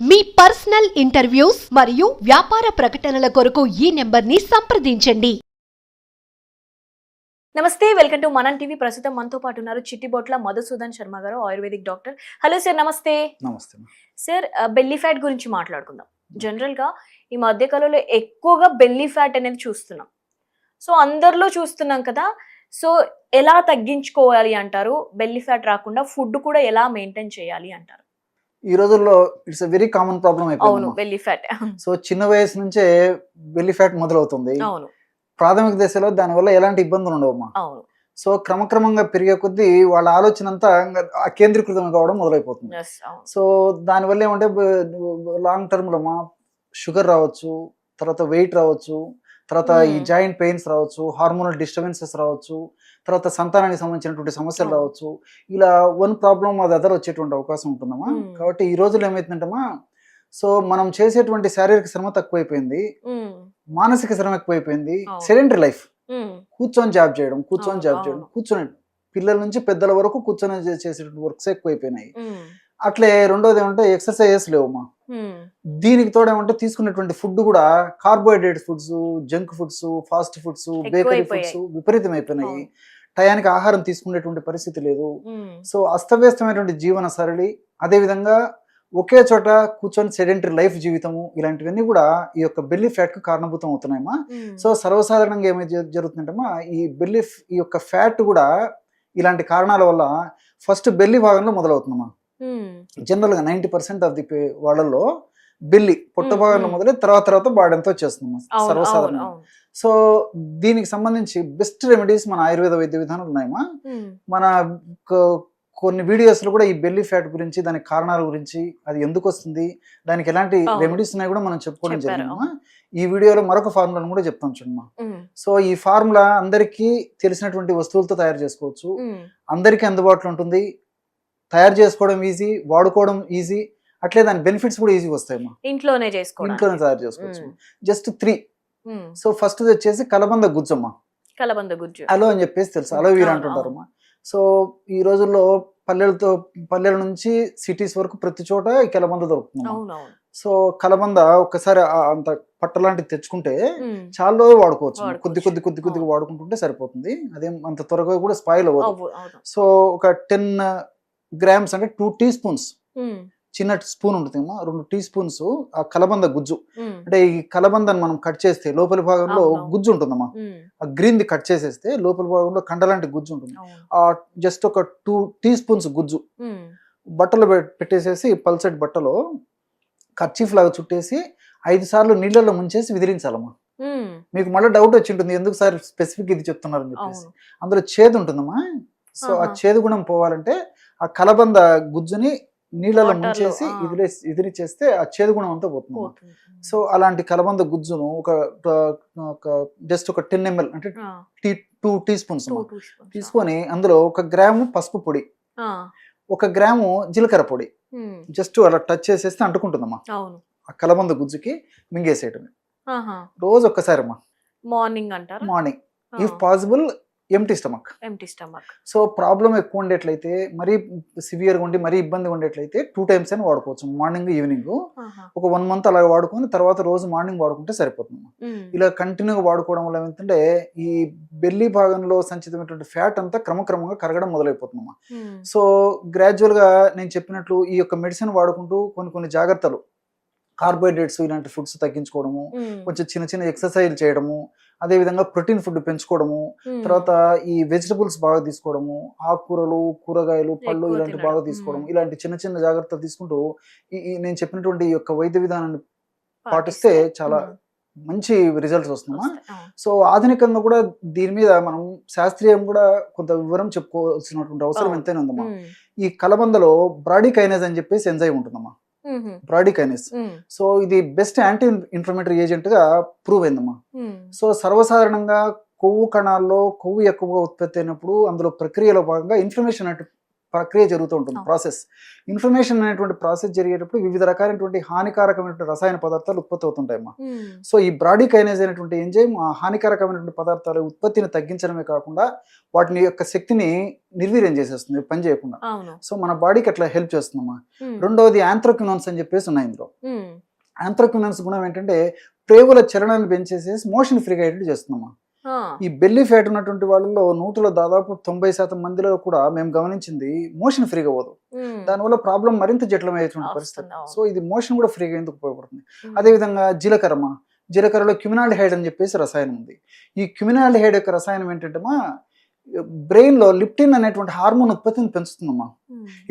మీ personal interviews మరియు వ్యాపార ప్రకటనల కొరకు ఈ నెంబర్ని సంప్రదించండి. నమస్తే వెల్కమ్ టు మనం టీవీ. ప్రస్తుతం మనతో పాటు ఉన్నారు చిట్టిబొట్ల మధుసూదన్ శర్మ గారు ఆయుర్వేదిక్ డాక్టర్. హలో సార్ నమస్తే. నమస్తే. సార్ బెల్లీ ఫ్యాట్ గురించి మాట్లాడుకుందాం. జనరల్గా ఈ మధ్య కాలంలో ఎక్కువగా బెల్లీ ఫ్యాట్ అనేది చూస్తున్నాం. సో అందరిలో చూస్తున్నాం కదా. సో ఎలా తగ్గించుకోవాలి అంటారు? బెల్లీ ఫ్యాట్ రాకుండా ఫుడ్ కూడా ఎలా మెయింటైన్ చేయాలి అంటారు? ఈ రోజుల్లో ఇట్స్ వెరీ కామన్ ప్రాబ్లం అవును అయిపోయింది బెల్లీ ఫ్యాట్ సో చిన్న వయసు నుంచే బెల్లి ఫ్యాట్ మొదలవుతుంది. ప్రాథమిక దశలో దానివల్ల ఎలాంటి ఇబ్బందులు ఉండవమ్మా సో క్రమక్రమంగా పెరిగే కొద్దీ వాళ్ళ ఆలోచన అంతా కేంద్రీకృతం కావడం మొదలైపోతుంది. సో దానివల్ల ఏమంటే లాంగ్ టర్మ్లో మా షుగర్ రావచ్చు తర్వాత వెయిట్ రావచ్చు తర్వాత ఈ Hmm. జాయింట్ పెయిన్స్ రావచ్చు హార్మోనల్ డిస్టర్బెన్సెస్ రావచ్చు తర్వాత సంతానానికి సంబంధించినటువంటి సమస్యలు. రావచ్చు. ఇలా వన్ ప్రాబ్లం అది అదర్ వచ్చేటువంటి అవకాశం ఉంటుందమ్మా. కాబట్టి ఈ రోజుల్లో ఏమైతుందంటమ్మా? సో మనం చేసేటువంటి శారీరక శ్రమ తక్కువైపోయింది. మానసిక శ్రమ ఎక్కువైపోయింది. సెడెంటరీ లైఫ్ కూర్చొని జాబ్ చేయడం కూర్చొని జాబ్ చేయడం. కూర్చొని పిల్లల నుంచి పెద్దల వరకు కూర్చొని చేసేటువంటి వర్క్స్ ఎక్కువైపోయినాయి. అట్లే రెండోది ఏమంటే ఎక్సర్సైజెస్ లేవమ్మా. దీనికి తోడు ఏమంటే తీసుకునేటువంటి ఫుడ్ కూడా carbohydrate foods junk foods fast foods bakery. Foods విపరీతం అయిపోయినాయి. టయానికి ఆహారం తీసుకునేటువంటి పరిస్థితి లేదు. సో అస్తవ్యస్తమైనటువంటి జీవన సరళి అదేవిధంగా ఒకే చోట కూర్చొని సెడెంటరీ లైఫ్ జీవితము ఇలాంటివన్నీ కూడా ఈ యొక్క బెల్లి ఫ్యాట్కు కారణభూతం అవుతున్నాయమ్మా. సో సర్వసాధారణంగా ఏమైతే జరు- జరుగుతుందంటమ్మా ఈ బెల్లి ఈ యొక్క ఫ్యాట్ కూడా ఇలాంటి కారణాల వల్ల ఫస్ట్ బెల్లి భాగంలో మొదలవుతుందమ్మా. జనరల్గా నైన్టీ పర్సెంట్ ఆఫ్ ది వాళ్ళల్లో బెల్లి పొట్ట మ్మ్, భాగంలో మ్మ్. మొదలై తర్వాత తర్వాత బాడెంతో చేస్తున్నాం అవును. సో దీనికి సంబంధించి బెస్ట్ రెమెడీస్ మన ఆయుర్వేద వైద్య విధానాలు ఉన్నాయమ్మా. మన కొన్ని వీడియోస్లో కూడా ఈ బెల్లి ఫ్యాట్ గురించి దాని కారణాల గురించి అది ఎందుకు వస్తుంది దానికి ఎలాంటి. రెమెడీస్ ఉన్నాయి కూడా మనం చెప్పుకోవడం జరిగిందమ్మా ఈ వీడియోలో మరొక ఫార్ములాను కూడా చెప్తాం చూడమ్మా. సో ఈ ఫార్ములా అందరికీ తెలిసినటువంటి వస్తువులతో తయారు చేసుకోవచ్చు. అందరికీ అందుబాటులో ఉంటుంది. తయారు చేసుకోవడం ఈజీ వాడుకోవడం ఈజీ. అట్లే దాని బెనిఫిట్స్ కూడా ఈజీ వస్తాయమ్మా. ఇంట్లోనే చేసుకోవడానికి. ఇంట్లోనే తయారు చేసుకోవచ్చు. Just three. సో ఫస్ట్ వచ్చేసి కలబంద గుజ్జమ్మ. కలబంద గుజ్జు. అలో అని చెప్పేసి తెలుసు. అలోవీరా అవును, అంటుంటారమ్మా. సో ఈ రోజుల్లో పల్లెలతో పల్లెల నుంచి సిటీస్ వరకు ప్రతి చోట ఈ కలబంద దొరుకుతుంది సో కలబంద ఒక్కసారి అంత పట్టలాంటిది తెచ్చుకుంటే ఉమ్, చాలా రోజులు వాడుకోవచ్చు. కొద్ది కొద్ది కొద్ది కొద్దిగా. వాడుకుంటుంటే సరిపోతుంది. అదేం అంత త్వరగా కూడా స్పాయిల్ అవ్వదు. సో ఒక టెన్ గ్రామ్స్ అంటే టూ టీ స్పూన్స్. చిన్న స్పూన్ ఉంటుంది రెండు టీ స్పూన్స్ ఆ కలబంద గుజ్జు. అంటే ఈ కలబందని మనం కట్ చేస్తే లోపలి భాగంలో. గుజ్జు ఉంటుందమ్మా. ఆ గ్రీన్ ది కట్ చేసేస్తే లోపల భాగంలో కండలాంటి గుజ్జు ఉంటుంది. ఆ జస్ట్ ఒక టూ టీ స్పూన్స్ గుజ్జు. బట్టలు పెట్- పెట్టేసేసి పల్సటి బట్టలో కర్చీఫ్ లాగా చుట్టేసి ఐదు సార్లు నీళ్ళలో ముంచేసి విదిలించాలమ్మా. ఉమ్, మీకు మళ్ళీ డౌట్ వచ్చి ఉంటుంది ఎందుకు సార్ స్పెసిఫిక్ ఇది చెప్తున్నారని చెప్పేసి. అవును. అందులో చేదు ఉంటుందమ్మా. సో ఆ. చేదు గుణం పోవాలంటే ఆ కలబంద గుజ్జుని నీళ్ళలో ముంచేసి. ఇదిలే ఇదిలి చేస్తే ఆ చేదు గుణం అంతా పోతుంది. సో అలాంటి కలబంద గుజ్జును ఒక జస్ట్ ఒక టెన్ ఎంఎల్ అంటే టీ టూ టీ స్పూన్స్. తీసుకొని అందులో ఒక గ్రాము పసుపు పొడి ఒక గ్రాము జీలకర్ర పొడి జస్ట్ అలా టచ్ చేసేస్తే అంటుకుంటుందమ్మా. ఆ కలబంద గుజ్జుకి మింగేసేయటమే. రోజు ఒక్కసారి అమ్మా మార్నింగ్ అంటారా? Morning. If possible empty stomach empty stomach so problem ఎక్కువ ఉండేట్లయితే మరీ సివియర్గా ఉండి మరీ ఇబ్బందిగా ఉండేట్లయితే టూ టైమ్స్ అయినా వాడుకోవచ్చు. మార్నింగ్ ఈవినింగ్ ఒక వన్ మంత్ అలా వాడుకొని తర్వాత రోజు మార్నింగ్ వాడుకుంటే సరిపోతుంది ఇలా కంటిన్యూగా వాడుకోవడం వల్ల ఏంటంటే ఈ బెల్లి భాగంలో సంచితమైనటువంటి ఫ్యాట్ అంతా క్రమక్రమంగా కరగడం మొదలైపోతుందమ్మా సో గ్రాడ్యువల్గా నేను చెప్పినట్లు ఈ యొక్క మెడిసిన్ వాడుకుంటూ కొన్ని కొన్ని జాగ్రత్తలు కార్బోహైడ్రేట్స్ ఇలాంటి ఫుడ్స్ తగ్గించుకోవడము కొంచెం చిన్న చిన్న ఎక్సర్సైజ్ చేయడము అదేవిధంగా ప్రోటీన్ ఫుడ్ పెంచుకోవడము తర్వాత ఈ వెజిటబుల్స్ బాగా తీసుకోవడము ఆకుకూరలు కూరగాయలు పళ్ళు ఇలాంటి. బాగా తీసుకోవడం. ఇలాంటి చిన్న చిన్న జాగ్రత్తలు తీసుకుంటూ ఈ నేను చెప్పినటువంటి ఈ యొక్క వైద్య విధానాన్ని పాటిస్తే చాలా మంచి రిజల్ట్స్ వస్తుందమ్మా సో ఆధునికంగా కూడా దీని మీద మనం శాస్త్రీయం కూడా కొంత వివరం చెప్పుకోవాల్సినటువంటి అవసరం. ఎంతైనా ఉందమ్మా. ఈ కలబందలో బ్రాడికైనస్ అని చెప్పేసి ఎంజైమ్ ఉంటుందమ్మా. బ్రాడికైనస్ సో ఇది బెస్ట్ యాంటీ ఇన్ఫ్లమేటరీ ఏజెంట్గా ప్రూవ్ అయిందమ్మా. సో సర్వసాధారణంగా కొవ్వు కణాల్లో కొవ్వు ఎక్కువగా ఉత్పత్తి అయినప్పుడు అందులో ప్రక్రియలో భాగంగా ఇన్ఫ్లమేషన్ అంటే ప్రక్రియ జరుగుతూ ఉంటుంది. ప్రాసెస్. ఇన్ఫర్మేషన్ అనేటువంటి ప్రాసెస్ జరిగేటప్పుడు వివిధ రకాలైనటువంటి హానికారకమైనటువంటి రసాయన పదార్థాలు ఉత్పత్తి అవుతుంటాయమ్మా. సో ఈ బ్రాడీకైనైజ్ అయినటువంటి ఎంజైమ్ ఆ హానికారకమైనటువంటి పదార్థాల ఉత్పత్తిని తగ్గించడమే కాకుండా వాటిని యొక్క శక్తిని నిర్వీర్యం చేసేస్తుంది పని చేయకుండా. సో మన బాడీకి అట్లా హెల్ప్ చేస్తుందమ్మా. రెండవది యాంథ్రోక్వినాన్స్ అని చెప్పేసి ఉన్నాయి ఇందులో. ఉమ్, యాంథ్రోక్వినాన్స్ గుణం ఏంటంటే ప్రేగుల చలనాన్ని పెంచేసేసి మోషన్ ఫ్రీగా అయ్యేట్టు చేస్తుందమ్మా. ఈ బెల్లీ ఫ్యాట్ ఉన్నటువంటి వాళ్ళలో నూటిలో దాదాపు తొంభై శాతం మందిలో కూడా మేము గమనించింది మోషన్ ఫ్రీగా ఉమ్, దానివల్ల ప్రాబ్లం మరింత జటిలమయ్యేటువంటి పరిస్థితి. సో ఇది మోషన్ కూడా ఫ్రీగా ఎందుకు ఉపయోగపడుతుంది? అదేవిధంగా జీలకర్ర జీలకర్రలో క్యుమినాల్డిహైడ్ అని చెప్పేసి రసాయనం ఉంది. ఈ క్యుమినాల్డిహైడ్ యొక్క రసాయనం ఏంటంటే మా బ్రెయిన్లో లిప్టిన్ అనేటువంటి హార్మోన్ ఉత్పత్తిని పెంచుతుందమ్మా.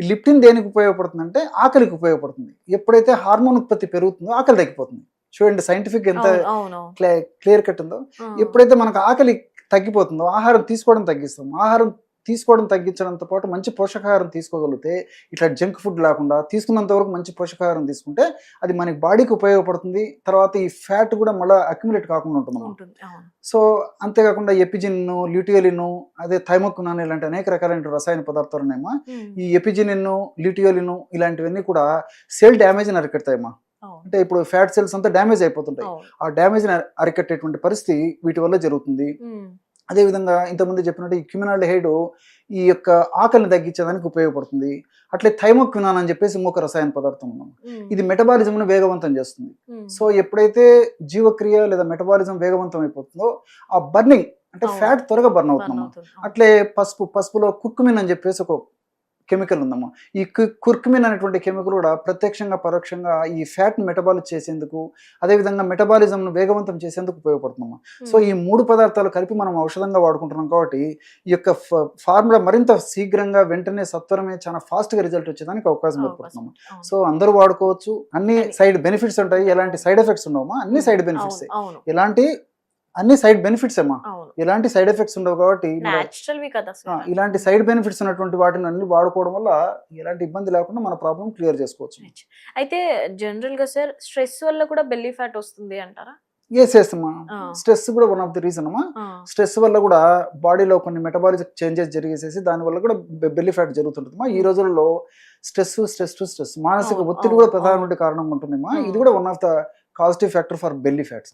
ఈ లిప్టిన్ దేనికి ఉపయోగపడుతుంది అంటే ఆకలికి ఉపయోగపడుతుంది. ఎప్పుడైతే హార్మోన్ ఉత్పత్తి పెరుగుతుందో ఆకలి తగ్గిపోతుంది. చూడండి సైంటిఫిక్ ఎంత క్లియర్ కట్ ఉందో. ఎప్పుడైతే మనకు ఆకలి తగ్గిపోతుందో ఆహారం తీసుకోవడం తగ్గిస్తాం ఆహారం తీసుకోవడం తగ్గించడంతో పాటు మంచి పోషకాహారం తీసుకోగలిగితే ఇట్లా జంక్ ఫుడ్ లేకుండా తీసుకున్నంత వరకు మంచి పోషకాహారం తీసుకుంటే అది మనకి బాడీకి ఉపయోగపడుతుంది. తర్వాత ఈ ఫ్యాట్ కూడా మళ్ళీ అక్యుములేట్ కాకుండా ఉంటుంది సో అంతేకాకుండా ఎపిజిన్ ల్యూటియోలిన్ అదే థైమోకునాన్ ఇలాంటి అనేక రకాలైన రసాయన పదార్థాలు ఉన్నాయమ్మా ఈ ఎపిజినిన్ ల్యూటియోలిన్ ఇలాంటివన్నీ కూడా సెల్ డ్యామేజ్ని అరికడతాయమ్మా. అంటే ఇప్పుడు ఫ్యాట్ సెల్స్ అంతా డ్యామేజ్ అయిపోతుంటాయి. ఆ డ్యామేజ్ని అరికట్టేటువంటి పరిస్థితి వీటి వల్ల జరుగుతుంది. అదేవిధంగా ఇంతకుముందు చెప్పినట్టు ఈ క్యూమినాల్డిహైడ్ ఈ యొక్క ఆకలిని తగ్గించడానికి ఉపయోగపడుతుంది. అట్లే థైమోక్వినాన్ అని చెప్పేసి ఇంకొక రసాయన పదార్థం ఇది మెటబాలిజంను వేగవంతం చేస్తుంది. సో ఎప్పుడైతే జీవక్రియ లేదా మెటబాలిజం వేగవంతం అయిపోతుందో ఆ బర్నింగ్ అంటే. ఫ్యాట్ త్వరగా బర్న్ అవును. అట్లే పసుపు పసుపులో కుర్కుమిన్ అని చెప్పేసి ఒక కెమికల్ ఉందమ్మా. ఈ కుర్కుమిన్ అనేటువంటి కెమికల్ కూడా ప్రత్యక్షంగా పరోక్షంగా ఈ ఫ్యాట్ మెటబాలిజ్ చేసేందుకు అదేవిధంగా మెటబాలిజంను వేగవంతం చేసేందుకు ఉపయోగపడుతుందమ్మా. సో ఈ మూడు పదార్థాలు కలిపి మనం ఔషధంగా వాడుకుంటున్నాం కాబట్టి ఈ యొక్క ఫార్ములా మరింత శీఘ్రంగా వెంటనే సత్వరమే చాలా ఫాస్ట్గా రిజల్ట్ వచ్చేదానికి అవకాశం అవును. సో అందరూ వాడుకోవచ్చు. అన్ని. సైడ్ బెనిఫిట్స్ ఉంటాయి. ఎలాంటి సైడ్ ఎఫెక్ట్స్ ఉండవమ్మా. అన్ని సైడ్ బెనిఫిట్స్. ఎలాంటి అన్ని సైడ్ బెనిఫిట్స్ అమ్మా ఎలాంటి సైడ్ ఎఫెక్ట్స్ ఉండవు కాబట్టి ఇలాంటి సైడ్ బెనిఫిట్స్ ఉన్నటువంటి వాటిని అన్ని వాడుకోవడం వల్ల ఎలాంటి ఇబ్బంది లేకుండా మన ప్రాబ్లం క్లియర్ చేసుకోవచ్చు. అయితే జనరల్గా సార్ స్ట్రెస్ వల్ల కూడా బెల్లీ ఫ్యాట్ వస్తుంది అంటారా? ఎస్ చేస్తామా ఆ. స్ట్రెస్ కూడా వన్ ఆఫ్ ది రీజన్ అమ్మా స్ట్రెస్ వల్ల కూడా బాడీలో కొన్ని మెటబాలిక్ చేంజెస్ జరిగేసేసి దాని వల్ల కూడా బెల్లి ఫ్యాట్ జరుగుతుంటుందమ్మా ఈ రోజుల్లో స్ట్రెస్ స్ట్రెస్ టు స్ట్రెస్ మానసిక ఒత్తిడి కూడా ప్రధానమైన కారణం ఉంటుందమ్మా అవును. ఇది కూడా one of the causative factor for belly fats